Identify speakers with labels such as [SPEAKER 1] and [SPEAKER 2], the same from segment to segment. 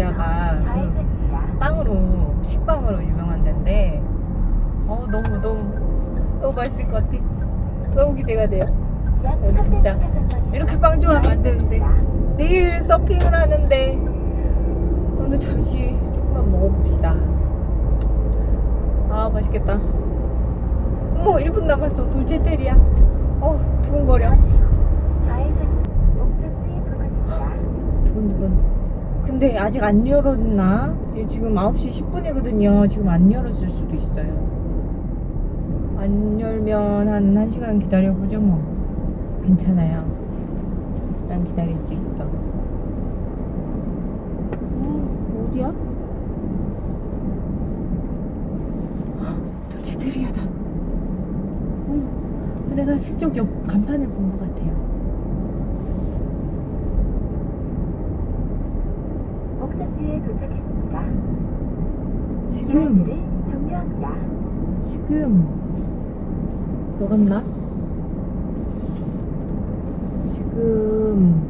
[SPEAKER 1] 도제테리아가 그. 빵으로 식빵으로 유명한 데인데 어 너무 너무 너무 맛있을 것 같아. 너무 기대가 돼요.
[SPEAKER 2] 약
[SPEAKER 1] 어, 진짜.
[SPEAKER 2] 300m
[SPEAKER 1] 이렇게 빵 좋아하면 안 되는데 내일 서핑을 하는데 오늘 잠시 조금만 먹어봅시다. 아 맛있겠다. 어머 1분 남았어 돌제테리아. 어 두근거려.
[SPEAKER 2] 잠시 후 좌회전 목적지 부근입니다.
[SPEAKER 1] 두근두근. 근데 아직 안 열었나? 지금 9시 10분이거든요. 지금 안 열었을 수도 있어요. 안 열면 한 1시간 기다려보죠, 뭐. 괜찮아요. 난 기다릴 수 있어. 어, 어디야? 헉, 도제테리아다. 어머, 내가 슬쩍 옆 간판을 본 것 같아요.
[SPEAKER 2] 목적지에 도착했습니다.
[SPEAKER 1] 지금
[SPEAKER 2] 기회를 종료합니다.
[SPEAKER 1] 지금 열었나? 지금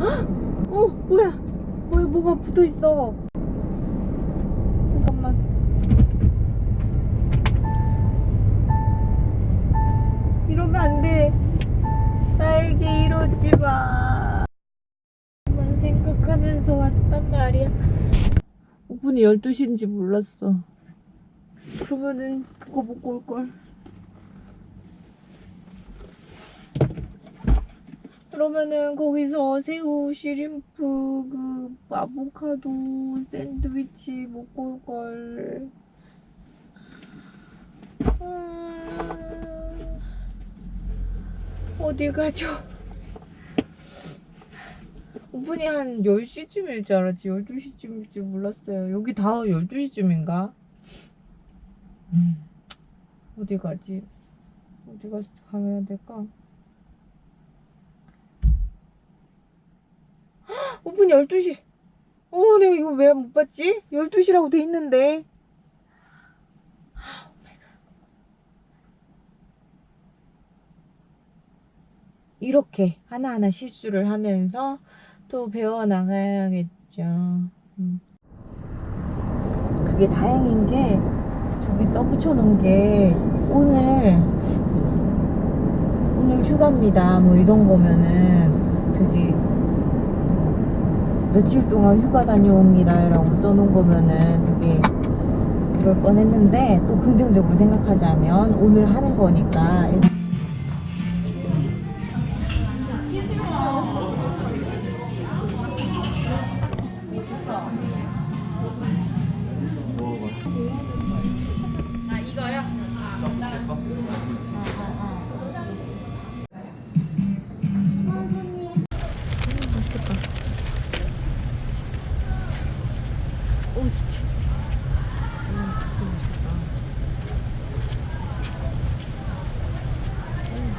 [SPEAKER 1] 헉! 어 뭐야 뭐야 뭐가 붙어 있어 잠깐만 이러면 안 돼 나에게 이러지 마만 생각하면서 왔단 말이야 5분이 12시인지 몰랐어 그러면은 그거 먹고 올걸. 그러면은 거기서 새우, 시림프, 그 아보카도, 샌드위치 먹고 올걸. 음... 어디 가죠? 오픈이 한 10시쯤일 줄 알았지. 12시쯤일 줄 몰랐어요. 여기 다 12시쯤인가? 음, 어디 가지? 어디 가 가면 될까? 헉, 오픈 12시. 어, 내가 이거 왜 못 봤지? 12시라고 돼 있는데. 아. 이렇게 하나하나 실수를 하면서 또 배워 나가야겠죠. 음. 그게 다행인 게 저기 써 붙여 놓은 게 오늘 오늘 휴가입니다 뭐 이런 거면은 되게 며칠 동안 휴가 다녀옵니다 라고 써놓은 거면은 되게 그럴 뻔 했는데 또 긍정적으로 생각하자면 오늘 하는 거니까 오, 진짜. 음, 진짜. 음,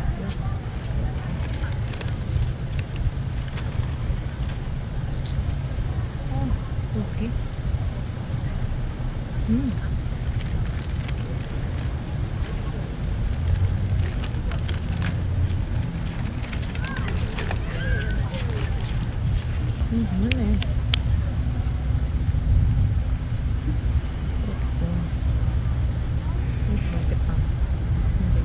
[SPEAKER 1] 어, 여기. 음. 음, 맛있네. 이것도 맛있겠다. 근데.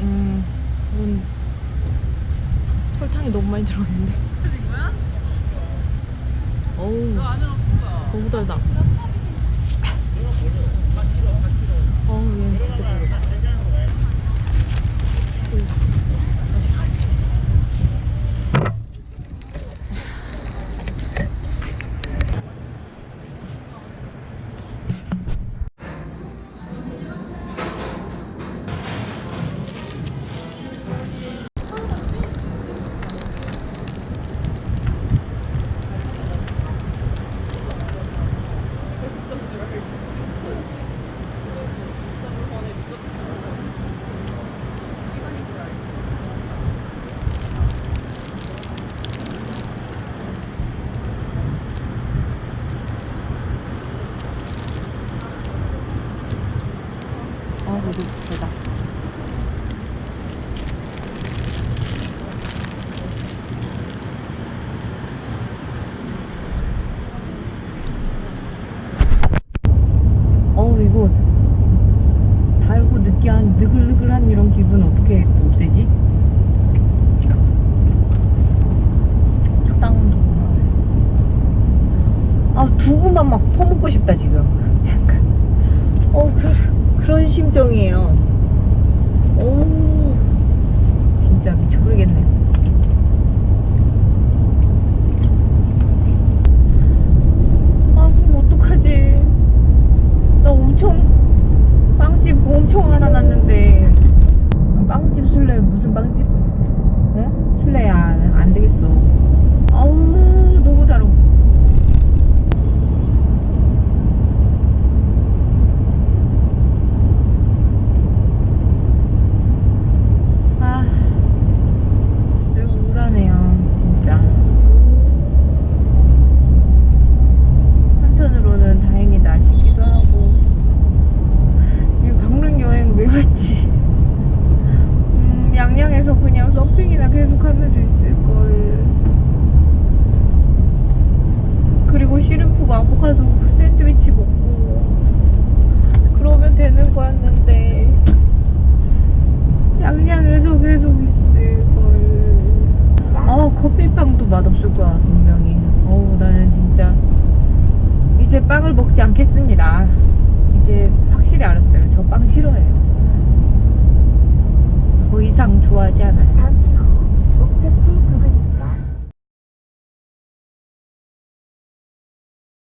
[SPEAKER 1] 음, 이건 설탕이 너무 많이 들어갔는데. 어우, 너무 달다. 어우, 얘는 진짜 별로다. 보고 보자. 어우 이거 달고 느끼한 느글느글한 이런 기분 어떻게 없애지? 땅도 아 두부만 막 퍼먹고 싶다 지금. 약간 어 그. 그런 심정이에요. 오, 진짜 미쳐버리겠네.